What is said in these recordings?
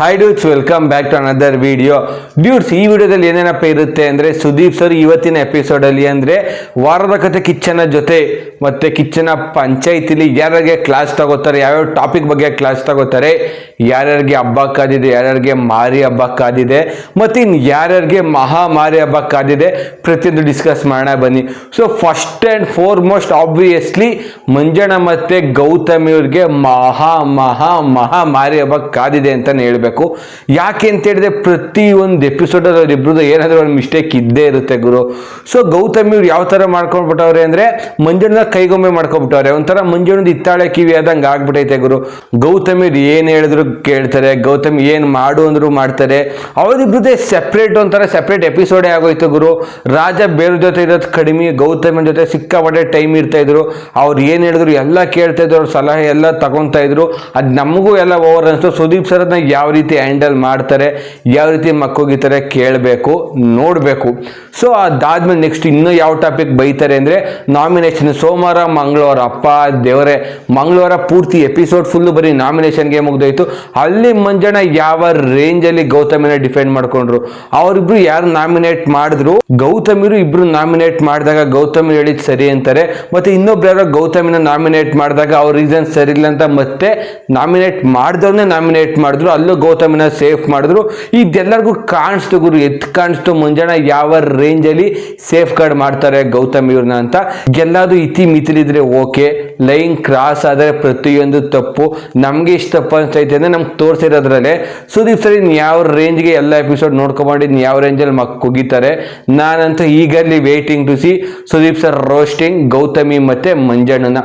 Hi dudes welcome back to another video dudes ಈ ವಿಡಿಯೋದಲ್ಲಿ ಏನೇನಪ್ಪ ಇರುತ್ತೆ ಅಂದರೆ ಸುದೀಪ್ ಸರ್ ಇವತ್ತಿನ ಎಪಿಸೋಡಲ್ಲಿ ಅಂದರೆ ವಾರದ ಕತೆ ಕಿಚ್ಚನ ಜೊತೆ ಮತ್ತು ಕಿಚ್ಚನ ಪಂಚಾಯತಿಲಿ ಯಾರ್ಯಾರಿಗೆ ಕ್ಲಾಸ್ ತಗೋತಾರೆ, ಯಾವ್ಯಾವ ಟಾಪಿಕ್ ಬಗ್ಗೆ ಕ್ಲಾಸ್ ತಗೋತಾರೆ, ಯಾರ್ಯಾರಿಗೆ ಹಬ್ಬ ಕಾದಿದೆ, ಯಾರ್ಯಾರಿಗೆ ಮಾರಿ ಹಬ್ಬ ಕಾದಿದೆ, ಮತ್ತು ಇನ್ನು ಯಾರ್ಯಾರಿಗೆ ಮಹಾಮಾರಿ ಹಬ್ಬ ಕಾದಿದೆ ಪ್ರತಿಯೊಂದು ಡಿಸ್ಕಸ್ ಮಾಡೋಣ ಬನ್ನಿ. So first and foremost obviously Manjanna ಮತ್ತು ಗೌತಮಿ ಅವ್ರಿಗೆ ಮಹಾ ಮಹಾ ಮಹಾ ಮಾರಿ ಹಬ್ಬ ಕಾದಿದೆ ಅಂತಲೇ ಹೇಳಬೇಕು. ಯಾಕೆ ಅಂತ ಹೇಳಿದ್ರೆ ಪ್ರತಿ ಒಂದು ಎಪಿಸೋಡಲ್ಲಿ ಅವರಿಬ್ಬರದ್ದು ಏನಾದರೂ ಒಂದು ಮಿಸ್ಟೇಕ್ ಇದ್ದೇ ಇರುತ್ತೆ ಗುರು. ಸೊ ಗೌತಮಿ ಇವ್ರು ಯಾವ ಥರ ಮಾಡ್ಕೊಂಡ್ಬಿಟ್ಟವ್ರೆ ಅಂದರೆ ಮಂಜಣ್ಣ ಕೈಗೊಮ್ಮೆ ಮಾಡ್ಕೊಂಡ್ಬಿಟ್ಟವ್ರೆ. ಒಂಥರ ಮಂಜಣ್ಣದ ಇತ್ತಾಳೆ ಕಿವಿ ಆದಂಗೆ ಆಗ್ಬಿಟ್ಟೈತೆ ಗುರು. ಗೌತಮಿ ಏನು ಹೇಳಿದ್ರು ಕೇಳ್ತಾರೆ, ಗೌತಮಿ ಏನು ಮಾಡು ಅಂದ್ರು ಮಾಡ್ತಾರೆ. ಅವರಿಬ್ರದ್ದೇ ಸೆಪ್ರೇಟ್ ಒಂಥರ ಸೆಪ್ರೇಟ್ ಎಪಿಸೋಡೇ ಆಗೋಯ್ತು ಗುರು. ರಾಜ ಬೇರೆ ಜೊತೆ ಇರೋದು ಕಡಿಮೆ ಗೌತಮಿ ಜೊತೆ ಸಿಕ್ಕಾಪಟ್ಟೆ ಟೈಮ್ ಇರ್ತಾ ಇದ್ರು. ಅವ್ರು ಏನು ಹೇಳಿದ್ರು ಎಲ್ಲ ಕೇಳ್ತಾ ಇದ್ರು, ಅವ್ರ ಸಲಹೆ ಎಲ್ಲ ತಗೊಂತಾ ಇದ್ರು. ಅದು ನಮಗೂ ಎಲ್ಲ ಓವರ್ ಅನಿಸ್ತು. ಸುದೀಪ್ ಸರ್ ಯಾವ ರೀತಿ ಹ್ಯಾಂಡಲ್ ಮಾಡ್ತಾರೆ, ಯಾವ ರೀತಿ ಮಕ್ಕೋಗಿತಾರೆ ಕೇಳಬೇಕು, ನೋಡಬೇಕು. ಸೊ ಅದಾದ್ಮೇಲೆ ನೆಕ್ಸ್ಟ್ ಇನ್ನೂ ಯಾವ ಟಾಪಿಕ್ ಬೈತಾರೆ ಅಂದರೆ ನಾಮಿನೇಷನ್ ಸೋಮವಾರ, ಮಂಗಳವಾರ. ಅಪ್ಪ, ದೇವರೇ, ಮಂಗಳವಾರ ಪೂರ್ತಿ ಎಪಿಸೋಡ್ ಫುಲ್ಲು ಬರೀ ನಾಮಿನೇಷನ್ಗೆ ಮುಗ್ದೋಯ್ತು. ಅಲ್ಲಿ ಮಂಜಣ್ಣ ಯಾವ ರೇಂಜಲ್ಲಿ ಗೌತಮಿನ ಡಿಫೆಂಡ್ ಮಾಡ್ಕೊಂಡ್ರು? ಅವರಿಬ್ರು ಯಾರು ನಾಮಿನೇಟ್ ಮಾಡಿದ್ರು? ಗೌತಮಿರು ಇಬ್ರು ನಾಮಿನೇಟ್ ಮಾಡಿದಾಗ ಗೌತಮಿ ಹೇಳಿದ್ ಸರಿ ಅಂತಾರೆ. ಮತ್ತೆ ಇನ್ನೊಬ್ರು ಯಾರೋ ಗೌತಮಿನ ನಾಮಿನೇಟ್ ಮಾಡಿದಾಗ ಅವ್ರ ರೀಸನ್ ಸರಿ ಇಲ್ಲ ಅಂತ ಮತ್ತೆ ನಾಮಿನೇಟ್ ಮಾಡಿದವ್ರನ್ನೇ ನಾಮಿನೇಟ್ ಮಾಡಿದ್ರು. ಅಲ್ಲೂ ಗೌತಮಿನ ಸೇಫ್ ಮಾಡಿದ್ರು. ಇದೆಲ್ಲರಿಗೂ ಕಾಣಿಸ್ತು ಗುರು, ಎತ್ ಕಾಣಿಸ್ತು. ಮುಂಜಾನೆ ಯಾವ ರೇಂಜಲ್ಲಿ ಸೇಫ್ ಗಾರ್ಡ್ ಮಾಡ್ತಾರೆ ಗೌತಮ್ ಇವ್ರನ್ನ ಅಂತ. ಎಲ್ಲಾದ್ರು ಇತಿ ಮಿತಿಲಿದ್ರೆ ಓಕೆ. ಲೈನ್ ಕ್ರಾಸ್ ಆದರೆ ಪ್ರತಿಯೊಂದು ತಪ್ಪು. ನಮಗೆ ಇಷ್ಟು ತಪ್ಪು ಅನ್ಸ್ತೈತೆ ಅಂದ್ರೆ ನಮ್ಗೆ ತೋರಿಸಿರೋದ್ರಲ್ಲೇ. ಸುದೀಪ್ ಸರ್ ಇನ್ನು ಯಾವ ರೇಂಜ್ಗೆ ಎಲ್ಲ ಎಪಿಸೋಡ್ ನೋಡ್ಕೊಂಬಂಡು ಇನ್ನು ಯಾವ ರೇಂಜಲ್ಲಿ ಮಕ್ ಕುಗಿತಾರೆ. ನಾನಂತೂ ಈಗಲ್ಲಿ waiting to see Sudeep sir roasting Gautami ಮತ್ತು ಮಂಜಣ್ಣನ.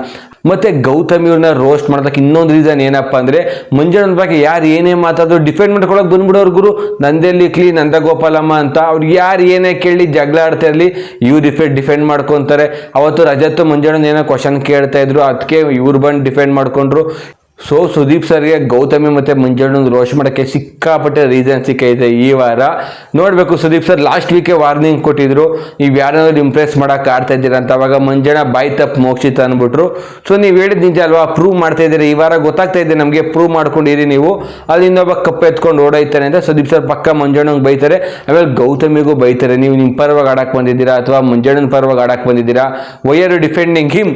ಮತ್ತೆ ಗೌತಮ್ ರೋಸ್ಟ್ ಮಾಡೋದಕ್ಕೆ ಇನ್ನೊಂದು ರೀಸನ್ ಏನಪ್ಪ ಅಂದರೆ ಮಂಜುನ ಬಗ್ಗೆ ಯಾರು ಏನೇ ಮಾತಾದರೂ ಡಿಫೆಂಡ್ ಮಾಡ್ಕೊಳಕ್ ಬಂದ್ಬಿಡೋರು ಗುರು. ನಂದೆಲ್ಲಿ ಕ್ಲೀ ನಂದ ಗೋಪಾಲಮ್ಮ ಅಂತ ಅವ್ರು ಯಾರು ಏನೇ ಕೇಳಿ ಜಗಳ ಆಡ್ತಾ ಇರಲಿ, ಇವ್ರು ಡಿಫೆಂಡ್ ಡಿಫೆಂಡ್ ಮಾಡ್ಕೊಂತಾರೆ. ಅವತ್ತು ರಜತ್ ಮಂಜುಳನ್ ಏನೋ ಕ್ವಶನ್ ಕೇಳ್ತಾ ಇದ್ರು ಅದಕ್ಕೆ ಇವ್ರು ಬಂದು ಡಿಫೆಂಡ್ ಮಾಡ್ಕೊಂಡ್ರು. ಸೊ ಸುದೀಪ್ ಸರ್ಗೆ ಗೌತಮಿ ಮತ್ತೆ ಮಂಜಣ್ಣನ ರೋಷ್ ಮಾಡೋಕ್ಕೆ ಸಿಕ್ಕಾಪಟ್ಟೆ ರೀಸನ್ ಸಿಕ್ಕೈತೆ ಈ ವಾರ. ನೋಡಬೇಕು Sudeep sir last week warning ಕೊಟ್ಟಿದ್ರು. ನೀವು ಯಾರನ್ನಾದ್ರು ಇಂಪ್ರೆಸ್ ಮಾಡೋಕೆ ಆಡ್ತಾ ಇದ್ದೀರಾ ಅಂತ. ಅವಾಗ ಮಂಜಣ್ಣ ಬಾಯ್ ತಪ್ಪು ಮೋಕ್ಷಿತ ಅಂದ್ಬಿಟ್ರು. ಸೊ ನೀವು ಹೇಳಿದ ನಿಜ ಅಲ್ವಾ? ಪ್ರೂವ್ ಮಾಡ್ತಾ ಇದ್ದೀರಿ? ಈ ವಾರ ಗೊತ್ತಾಗ್ತಾ ಇದೆ ನಮಗೆ ಪ್ರೂವ್ ಮಾಡ್ಕೊಂಡಿರಿ ನೀವು. ಅಲ್ಲಿ ಇನ್ನೊಬ್ಬ ಕಪ್ ಎತ್ಕೊಂಡು ಓಡೈತಾರೆ ಅಂತ ಸುದೀಪ್ ಸರ್ ಪಕ್ಕ ಮಂಜಣ್ಣಂಗೆ ಬೈತಾರೆ. ಆಮೇಲೆ ಗೌತಮಿಗೂ ಬೈತಾರೆ, ನೀವು ನಿಮ್ಮ ಪರವಾಗಿ ಆಡಕ್ಕೆ ಬಂದಿದ್ದೀರಾ ಅಥವಾ ಮಂಜಣ್ಣನ ಪರವಾಗಿ ಆಡಕ್ಕೆ ಬಂದಿದ್ದೀರಾ? ವೈ ಆರ್ ಡಿಫೆಂಡಿಂಗ್ ಹಿಮ್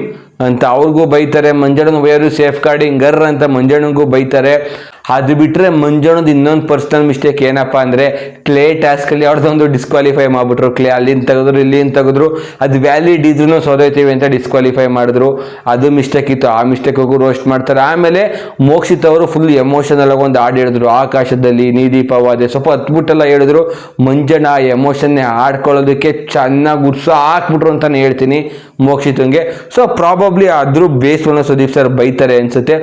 ಅಂತ ಅವ್ರಿಗೂ ಬೈತಾರೆ ಮಂಜಣ್ಣನ ಬೈಯೋರು ಸೇಫ್ ಗಾರ್ಡಿಂಗ್ ಗರ್ ಅಂತ ಮಂಜಣ್ಣಗೂ ಬೈತಾರೆ. ಅದು ಬಿಟ್ಟರೆ ಮಂಜಣ್ಣದ ಇನ್ನೊಂದು ಪರ್ಸನಲ್ ಮಿಸ್ಟೇಕ್ ಏನಪ್ಪ ಅಂದರೆ ಕ್ಲೇ ಟಾಸ್ಕಲ್ಲಿ ಅವ್ರದ್ದೊಂದು ಡಿಸ್ಕ್ವಾಲಿಫೈ ಮಾಡಿಬಿಟ್ರು. ಕ್ಲೇ ಅಲ್ಲಿಂದ ತೆಗೆದ್ರು, ಇಲ್ಲಿಂದ ತೆಗೆದ್ರು. ಅದು ವ್ಯಾಲಿಡ್ ಇದ್ರೂ ಸೋದೈತೀವಿ ಅಂತ ಡಿಸ್ಕ್ವಾಲಿಫೈ ಮಾಡಿದ್ರು. ಅದು ಮಿಸ್ಟೇಕ್ ಇತ್ತು. ಆ ಮಿಸ್ಟೇಕಿಗೂ ರೋಸ್ಟ್ ಮಾಡ್ತಾರೆ. ಆಮೇಲೆ ಮೋಕ್ಷಿತ್ ಅವರು ಫುಲ್ ಎಮೋಷನಲ್ ಆಗಿ ಒಂದು ಹಾಡು ಹೇಳಿದ್ರು ಆಕಾಶದಲ್ಲಿ ನೀದೀಪವಾದೆ ಸ್ವಲ್ಪ ಹತ್ಬಿಟ್ಟೆಲ್ಲ ಹೇಳಿದ್ರು. ಮಂಜಣ್ಣ ಆ ಎಮೋಷನ್ನೇ ಆಡ್ಕೊಳ್ಳೋದಕ್ಕೆ ಚೆನ್ನಾಗಿ ಉತ್ಸಾಹ ಹಾಕ್ಬಿಟ್ರು ಅಂತಲೇ ಹೇಳ್ತೀನಿ ಮೋಕ್ಷಿತಂಗೆ. ಸೊ ಪ್ರಾಬಬ್ಲಿ ಆದರೂ ಬೇಸ್ ಒನ್ ಸುದೀಪ್ ಸರ್ ಬೈತಾರೆ ಅನ್ಸುತ್ತೆ.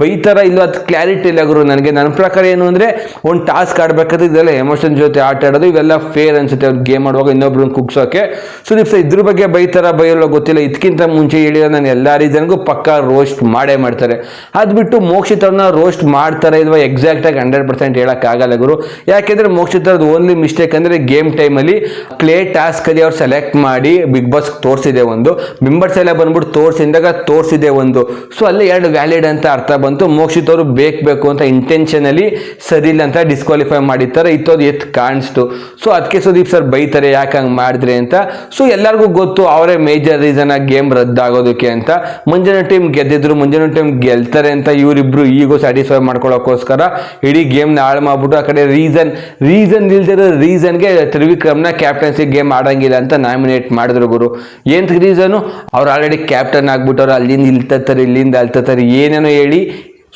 ಬೈತಾರ ಇಲ್ಲ ಅದು ಕ್ಲಾರಿಟಿ ಇಲ್ಲ ನನಗೆ ನನ್ನ ಪ್ರಕಾರ ಏನು ಅಂದರೆ, ಒಂದು ಟಾಸ್ಕ್ ಆಡಬೇಕಾದ್ರೆ ಇದೆಲ್ಲ ಎಮೋಷನ್ ಜೊತೆ ಆಟ ಆಡೋದು, ಇವೆಲ್ಲ ಫೇರ್ ಅನ್ಸುತ್ತೆ. ಅವ್ರು ಗೇಮ್ ಆಡುವಾಗ ಇನ್ನೊಬ್ರನ್ನ ಕುಗ್ಸೋಕೆ. ಸುದೀಪ್ ಸರ್, ಇದ್ರ ಬಗ್ಗೆ ಬೈತಾರ ಬೈಯಲ್ಲ ಗೊತ್ತಿಲ್ಲ. ಇದಕ್ಕಿಂತ ಮುಂಚೆ ಹೇಳಿರೋ ನಾನು ಎಲ್ಲ ರೀಸನ್ಗೂ ಪಕ್ಕ ರೋಸ್ಟ್ ಮಾಡೇ ಮಾಡ್ತಾರೆ. ಅದು ಬಿಟ್ಟು ಮೋಕ್ಷಿತ್ ಅವ್ರನ್ನ ರೋಸ್ಟ್ ಮಾಡ್ತಾರೆ ಇಲ್ವಾ? ಎಕ್ಸಾಕ್ಟಾಗಿ ಹಂಡ್ರೆಡ್ ಪರ್ಸೆಂಟ್ ಹೇಳೋಕ್ಕಾಗಲ್ಲ ಗುರು. ಯಾಕೆಂದರೆ ಮೋಕ್ಷಿತ್ ಅವ್ರದ್ದು ಓನ್ಲಿ ಮಿಸ್ಟೇಕ್ ಅಂದರೆ ಗೇಮ್ ಟೈಮಲ್ಲಿ ಕ್ಲೇ ಟಾಸ್ಕಲ್ಲಿ ಅವ್ರು ಸೆಲೆಕ್ಟ್ ಮಾಡಿ ಬಿಗ್ ಬಾಸ್ ತೋರಿಸಿದೆ ಒಂದು. ಮೆಂಬರ್ಸ್ ಎಲ್ಲ ಬಂದ್ಬಿಟ್ಟು ತೋರಿಸಿದಾಗ ತೋರಿಸಿದೆ ಒಂದು. ಸೊ ಅಲ್ಲಿ ಎರಡು ವ್ಯಾಲಿಡ್ ಅಂತ ಅರ್ಥ ಬಂತು. ಮೋಕ್ಷಿತ್ ಅವರು ಬೇಕು ಬೇಕು ಅಂತ ಇಂಟೆನ್ಷನಲ್ಲಿ ಸರಿ ಇಲ್ಲ ಅಂತ ಡಿಸ್ಕ್ವಾಲಿಫೈ ಮಾಡಿರ್ತಾರೆ. ಇತ್ತೋದು ಎತ್ತು ಕಾಣಿಸ್ತು. ಸೊ ಅದಕ್ಕೆ ಸುದೀಪ್ ಸರ್ ಬೈತಾರೆ, ಯಾಕೆ ಹಂಗೆ ಮಾಡಿದ್ರೆ ಅಂತ. ಸೊ ಎಲ್ಲರಿಗೂ ಗೊತ್ತು, ಅವರೇ ಮೇಜರ್ ರೀಸನ್ ಆಗಿ ಗೇಮ್ ರದ್ದಾಗೋದಕ್ಕೆ ಅಂತ. ಮುಂಜಾನೆ ಟೀಮ್ ಗೆದ್ದಿದ್ರು, ಮುಂಜಾನೆ ಟೀಮ್ ಗೆಲ್ತಾರೆ ಅಂತ ಇವರಿಬ್ರು ಈಗೋ ಸ್ಯಾಟಿಸ್ಫೈ ಮಾಡ್ಕೊಳ್ಳೋಕ್ಕೋಸ್ಕರ ಇಡೀ ಗೇಮ್ನ ಹಾಳು ಮಾಡ್ಬಿಟ್ಟು ಆ ಕಡೆ ರೀಸನ್ ರೀಸನ್ ಇಲ್ದಿರೋ ರೀಸನ್ಗೆ ತ್ರಿವಿಕ್ರಮ್ನ ಕ್ಯಾಪ್ಟನ್ಸಿ ಗೇಮ್ ಆಡಂಗಿಲ್ಲ ಅಂತ ನಾಮಿನೇಟ್ ಮಾಡಿದ್ರು ಗುರು. ಏನ್ ರೀಸನು ಅವ್ರು ಆಲ್ರೆಡಿ ಕ್ಯಾಪ್ಟನ್ ಆಗ್ಬಿಟ್ಟವ್ರು, ಅಲ್ಲಿಂದ ಇಲ್ತಾರೆ ಇಲ್ಲಿಂದ ಅಲ್ತಾರೆ ಏನೇನೋ ಹೇಳಿ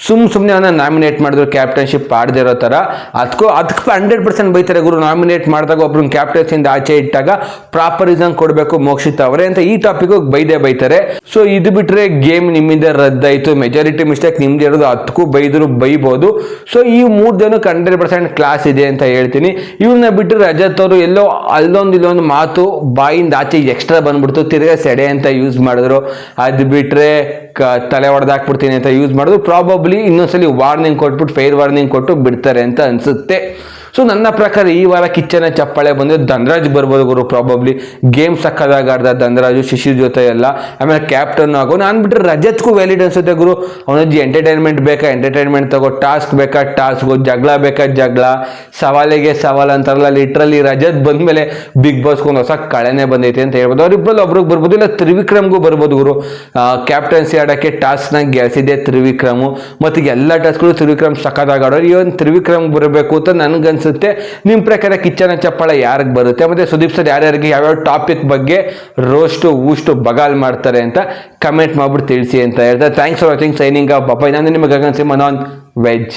ಸುಮ್ ಸುಮ್ಮನೆ ಅವನ್ನ ನಾಮಿನೇಟ್ ಮಾಡಿದ್ರು ಕ್ಯಾಪ್ಟನ್ಶಿಪ್ ಆಡದೇ ಇರೋ ಥರ. ಅದಕ್ಕೂ ಅದಕ್ಕೆ ಹಂಡ್ರೆಡ್ ಪರ್ಸೆಂಟ್ ಬೈತಾರೆ ಗುರು. ನಾಮಿನೇಟ್ ಮಾಡಿದಾಗ ಒಬ್ರನ್ನ ಕ್ಯಾಪ್ಟನ್ಸಿಂದ ಆಚೆ ಇಟ್ಟಾಗ ಪ್ರಾಪರ್ ರೀಸನ್ ಕೊಡಬೇಕು ಮೋಕ್ಷಿತ ಅವರೇ ಅಂತ ಈ ಟಾಪಿಕ್ ಬೈದೇ ಬೈತಾರೆ. ಸೊ ಇದು ಬಿಟ್ಟರೆ ಗೇಮ್ ನಿಮ್ಮಿಂದ ರದ್ದಾಯಿತು. ಮೆಜಾರಿಟಿ ಮಿಸ್ಟೇಕ್ ನಿಮ್ದು ಇರೋದು ಅದಕ್ಕೂ ಬೈದರು ಬೈಬೋದು. ಸೊ ಈ ಮೂರು ಜನಕ್ಕೆ ಹಂಡ್ರೆಡ್ ಪರ್ಸೆಂಟ್ ಕ್ಲಾಸ್ ಇದೆ ಅಂತ ಹೇಳ್ತೀನಿ. ಇವ್ರನ್ನ ಬಿಟ್ಟು ರಜತ್ ಅವರು ಎಲ್ಲೋ ಅಲ್ಲೊಂದು ಇಲ್ಲೊಂದು ಮಾತು ಬಾಯಿಂದ ಆಚೆ ಎಕ್ಸ್ಟ್ರಾ ಬಂದ್ಬಿಡ್ತು. ತಿರ್ಗಾ ಸೆಡೆ ಅಂತ ಯೂಸ್ ಮಾಡಿದ್ರು. ಅದು ಬಿಟ್ಟರೆ ತಲೆ ಹೊಡೆದಾಕ್ಬಿಡ್ತೀನಿ ಅಂತ ಯೂಸ್ ಮಾಡಿದ್ರು. ಪ್ರಾಬಬ್ಲಿ ಇನ್ನೊಂದ್ಸಲಿ ವಾರ್ನಿಂಗ್ ಕೊಟ್ಬಿಟ್ಟು ಫೇರ್ ವಾರ್ನಿಂಗ್ ಕೊಟ್ಟು ಬಿಡ್ತಾರೆ ಅಂತ ಅನ್ಸುತ್ತೆ. ಸೊ ನನ್ನ ಪ್ರಕಾರ ಈ ವಾರ ಕಿಚ್ಚನ ಚಪ್ಪಾಳೆ ಬಂದರೆ ಧನರಾಜ್ ಬರ್ಬೋದು ಗುರು ಪ್ರಾಬಬ್ಲಿ ಗೇಮ್ ಸಕ್ಕದಾಗ ಆಡ್ದ ಧನರಾಜು, ಶಿಶಿರ್ ಜೊತೆ ಎಲ್ಲ ಆಮೇಲೆ ಕ್ಯಾಪ್ಟನ್ ಆಗೋ ನಾನು ಬಿಟ್ಟರೆ ರಜತ್ಗೂ ವ್ಯಾಲಿಡ್ ಅನ್ಸುತ್ತೆ ಗುರು. ಅವನಜ್ಜಿ ಎಂಟರ್ಟೈನ್ಮೆಂಟ್ ಬೇಕಾ? ಎಂಟರ್ಟೈನ್ಮೆಂಟ್ ತಗೋ ಟಾಸ್ಕ್ ಬೇಕಾ? ಟಾಸ್ಕ್ ಜಗಳ ಬೇಕಾ? ಜಗಳ. ಸವಾಲಿಗೆ ಸವಾಲ್ ಅಂತಾರಲ್ಲ ಲಿಟ್ರಲಿ ರಜತ್ ಬಂದ್ಮೇಲೆ ಬಿಗ್ ಬಾಸ್ಗೊಂದು ಹೊಸ ಕಳೆನೇ ಬಂದೈತೆ ಅಂತ ಹೇಳ್ಬೋದು. ಅವ್ರಿಬ್ಬರಲ್ಲಿ ಒಬ್ರಿಗೆ ಬರ್ಬೋದು. ಇಲ್ಲ, ತ್ರಿವಿಕ್ರಮ್ಗೂ ಬರ್ಬೋದು ಗುರು. ಕ್ಯಾಪ್ಟನ್ಸಿ ಆಡೋಕ್ಕೆ ಟಾಸ್ಕ್ನ ಗೆಲ್ಸಿದೆ ತ್ರಿವಿಕ್ರಮು. ಮತ್ತು ಎಲ್ಲ ಟಾಸ್ಕ್ಗಳು ತ್ರಿವಿಕ್ರಮ್ ಸಕ್ಕದಾಗ ಆಡೋರು. ಒಂದು ತ್ರಿವಿಕ್ರಮ್ ಬರಬೇಕು ಅಂತ ನನಗನ್ಸುತ್ತೆ ನಿಮ್ಮ ಪ್ರಕಾರ ಕಿಚ್ಚನ ಚಪ್ಪಾಳೆ ಯಾರಿಗೆ ಬರುತ್ತೆ? ಮತ್ತು ಸುದೀಪ್ ಸರ್ ಯಾರ್ಯಾರಿಗೆ ಯಾವ್ಯಾವ ಟಾಪಿಕ್ ಬಗ್ಗೆ ರೋಸ್ಟು ಊಷ್ಟು ಬಗಾಲ್ ಮಾಡ್ತಾರೆ ಅಂತ ಕಮೆಂಟ್ ಮಾಡ್ಬಿಟ್ಟು ತಿಳಿಸಿ ಅಂತ ಹೇಳ್ತಾರೆ. Thanks for watching signing off ಪಾಪ ನಾನು ನಿಮಗೆ ಗಗನ್ ಸಿಂಹ, ನಾನ್ ವೆಜ್.